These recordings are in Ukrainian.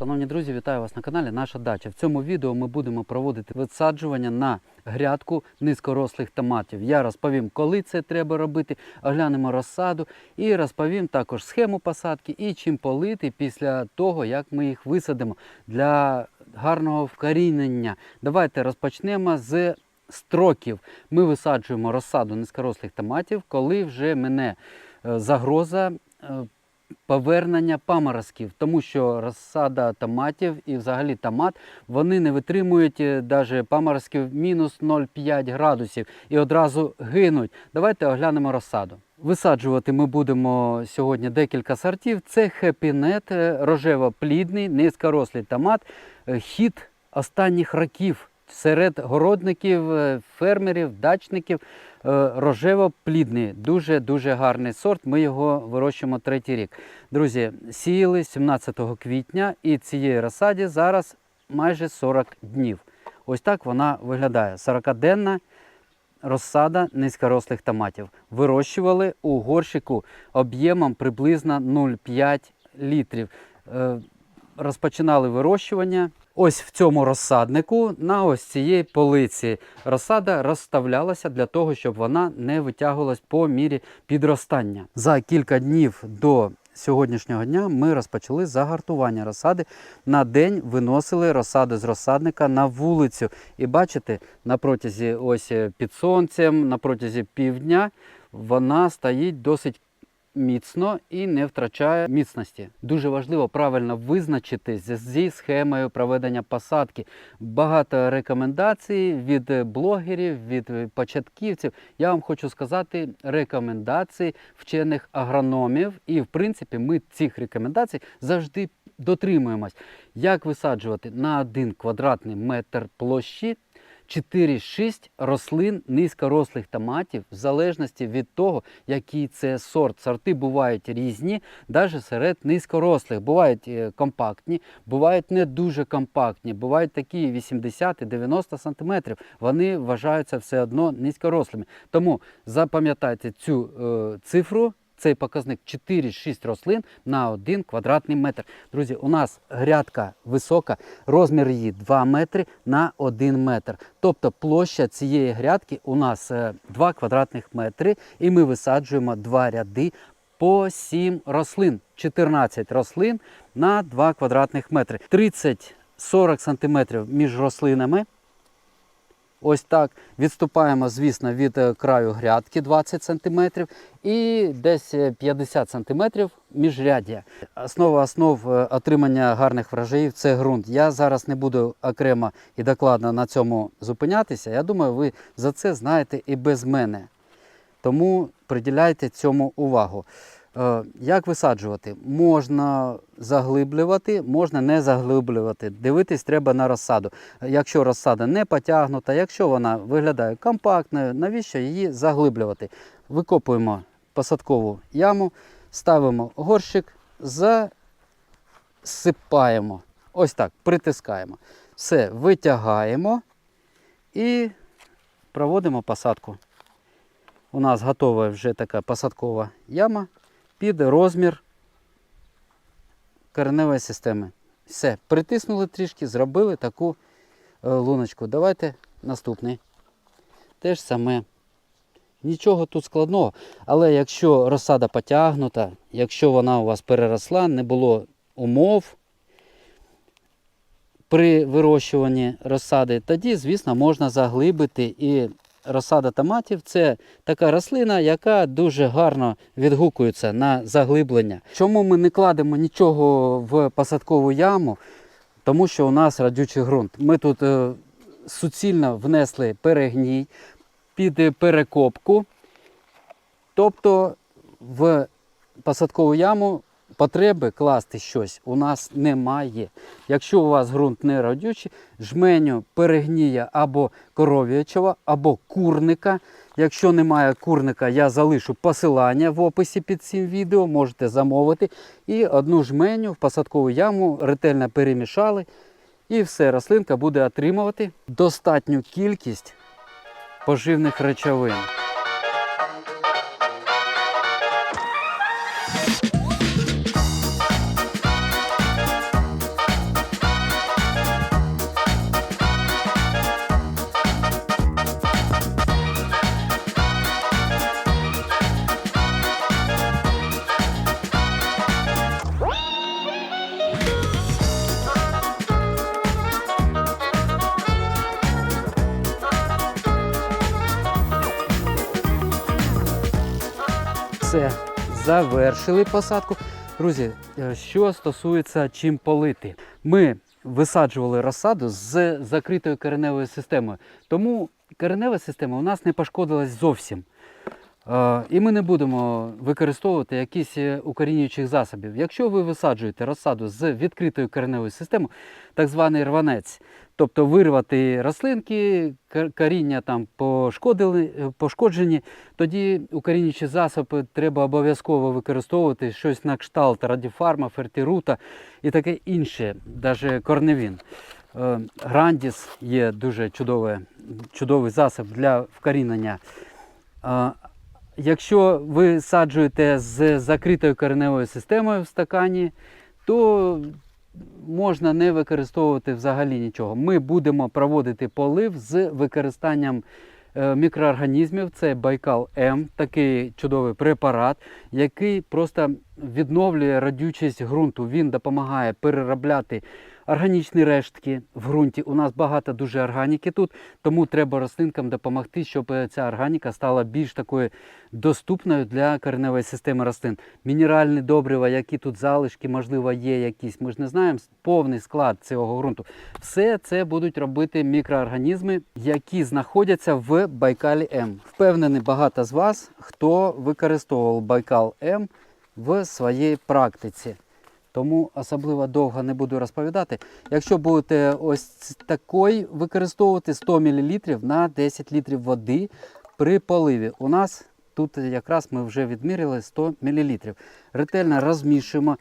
Шановні друзі, вітаю вас на каналі Наша дача. В цьому відео ми будемо проводити висаджування на грядку низькорослих томатів. Я розповім, коли це треба робити, оглянемо розсаду і розповім також схему посадки і чим полити після того, як ми їх висадимо для гарного вкорінення. Давайте розпочнемо з строків. Ми висаджуємо розсаду низькорослих томатів, коли вже мене е, загроза. Е, повернення паморозків, тому що розсада томатів і взагалі томат вони не витримують навіть паморозків мінус 0,5 градусів і одразу гинуть. Давайте оглянемо розсаду. Висаджувати ми будемо сьогодні декілька сортів. Це хепінет, рожево-плідний, низькорослий томат, е, хід останніх років серед городників, е, фермерів, дачників. Е, Рожево-плідний, дуже-дуже гарний сорт. Ми його вирощуємо третій рік. Друзі, сіяли 17 квітня і цієї розсаді зараз майже 40 днів. Ось так вона виглядає. 40-денна розсада низькорослих томатів. Вирощували у горщику об'ємом приблизно 0,5 літрів. Розпочинали вирощування. Ось в цьому розсаднику на ось цієї полиці розсада розставлялася для того, щоб вона не витягувалась по мірі підростання. За кілька днів до сьогоднішнього дня ми розпочали загартування розсади. На день виносили розсаду з розсадника на вулицю. І бачите, на протязі ось е, під сонцем, на протязі півдня вона стоїть досить міцно і не втрачає міцності. Дуже важливо правильно визначитись зі схемою проведення посадки. Багато рекомендацій від блогерів, від початківців. Я вам хочу сказати рекомендації вчених агрономів. І в принципі ми цих рекомендацій завжди дотримуємось. Як висаджувати на один квадратний метр площі 4-6 рослин низькорослих томатів, в залежності від того, який це сорт. Сорти бувають різні, навіть серед низькорослих. Бувають е, компактні, бувають не дуже компактні, бувають такі 80 і 90 см. Вони вважаються все одно низькорослими. Тому запам'ятайте цю е, цифру. Цей показник 4-6 рослин на 1 квадратний метр. Друзі, у нас грядка висока, розмір її 2 метри на 1 метр. Тобто площа цієї грядки у нас е, 2 квадратних метри, і ми висаджуємо два ряди по 7 рослин. 14 рослин на 2 квадратних метри. 30-40 сантиметрів між рослинами. Ось так. Відступаємо, звісно, від е, краю грядки 20 см і десь е, 50 см міжряддя. Основа основ е, отримання гарних врожаїв це ґрунт. Я зараз не буду окремо і докладно на цьому зупинятися. Я думаю, ви за це знаєте і без мене. Тому приділяйте цьому увагу. Е, Як висаджувати? Можна заглиблювати, можна не заглиблювати. Дивитись треба на розсаду. Якщо розсада не потягнута, якщо вона виглядає компактною, навіщо її заглиблювати? Викопуємо посадкову яму, ставимо горщик, засипаємо. Ось так, притискаємо. Все, витягаємо і проводимо посадку. У нас готова вже така посадкова яма під розмір кореневої системи. Все, притиснули трішки, зробили таку е, луночку. Давайте наступний. Те ж саме. Нічого тут складного. Але якщо розсада потягнута, якщо вона у вас переросла, не було умов при вирощуванні розсади, тоді, звісно, можна заглибити і розсада томатів це така рослина, яка дуже гарно відгукується на заглиблення. Чому ми не кладемо нічого в посадкову яму? Тому що у нас радючий ґрунт. Ми тут е, суцільно внесли перегній під перекопку. Тобто в посадкову яму потреби класти щось у нас немає. Якщо у вас ґрунт не родючий, жменю перегнія або коров'ячого, або курника. Якщо немає курника, я залишу посилання в описі під цим відео, можете замовити. І одну жменю в посадкову яму ретельно перемішали. І все, рослинка буде отримувати достатню кількість поживних речовин. Все, завершили посадку. Друзі, е, що стосується чим полити, ми висаджували розсаду з закритою кореневою системою. Тому коренева система у нас не пошкодилась зовсім. Е, І ми не будемо використовувати якісь е, укорінюючих засобів. Якщо ви висаджуєте розсаду з відкритою кореневою системою, так званий рванець, тобто вирвати рослинки, кор- коріння там е, пошкоджені, тоді укорінюючі засоби треба обов'язково використовувати щось на кшталт радіфарма, фертирута і таке інше, навіть корневін. Е, Грандіс є дуже чудовий, чудовий засіб для вкорінення. Якщо ви саджуєте з закритою кореневою системою в стакані, то можна не використовувати взагалі нічого. Ми будемо проводити полив з використанням е, мікроорганізмів. Це Байкал М, такий чудовий препарат, який просто відновлює радючість ґрунту. Він допомагає переробляти органічні рештки в ґрунті. У нас багато дуже органіки тут, тому треба рослинкам допомогти, щоб ця органіка стала більш такою доступною для кореневої системи рослин. Мінеральні добрива, які тут залишки, можливо, є якісь. Ми ж не знаємо повний склад цього ґрунту. Все це будуть робити мікроорганізми, які знаходяться в Байкалі М. Впевнений, багато з вас, хто використовував Байкал М в своїй практиці. Тому особливо довго не буду розповідати. Якщо будете ось такий використовувати 100 мл на 10 літрів води при поливі. У нас тут якраз ми вже відміряли 100 мл. Ретельно розмішуємо.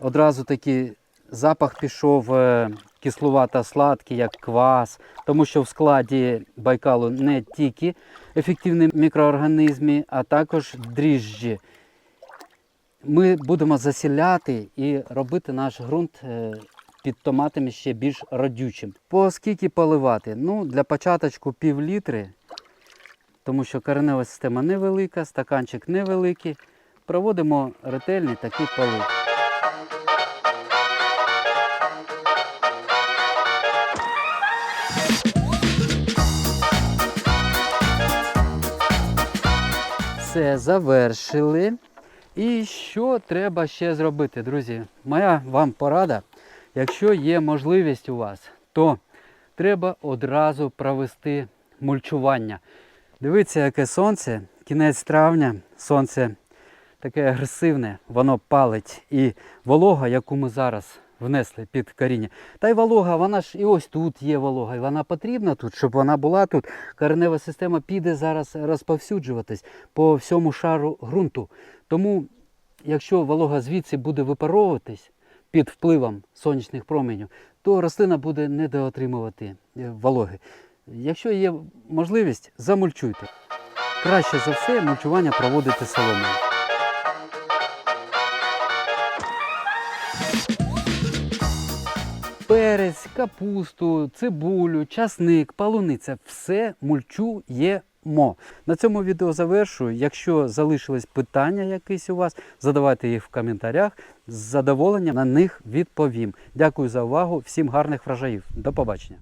Одразу такий запах пішов е, кислувато сладкий, як квас, тому що в складі байкалу не тільки ефективні мікроорганізми, а також дріжджі ми будемо засіляти і робити наш ґрунт е, під томатами ще більш родючим. По скільки поливати? Ну, для початочку пів літри, тому що коренева система невелика, стаканчик невеликий. Проводимо ретельний такий полив. Все, завершили. І що треба ще зробити, друзі? Моя вам порада, якщо є можливість у вас, то треба одразу провести мульчування. Дивіться, яке сонце, кінець травня, сонце таке агресивне, воно палить. І волога, яку ми зараз внесли під коріння. Та й волога, вона ж і ось тут є волога, і вона потрібна тут, щоб вона була тут. Коренева система піде зараз розповсюджуватись по всьому шару ґрунту. Тому, якщо волога звідси буде випаровуватись під впливом сонячних променів, то рослина буде недоотримувати е, вологи. Якщо є можливість, замульчуйте. Краще за все мульчування проводити соломою. Перець, капусту, цибулю, часник, палуниця все мульчуємо. На цьому відео завершую. Якщо залишились питання якісь у вас, задавайте їх в коментарях. З задоволенням на них відповім. Дякую за увагу. Всім гарних врожаїв. До побачення.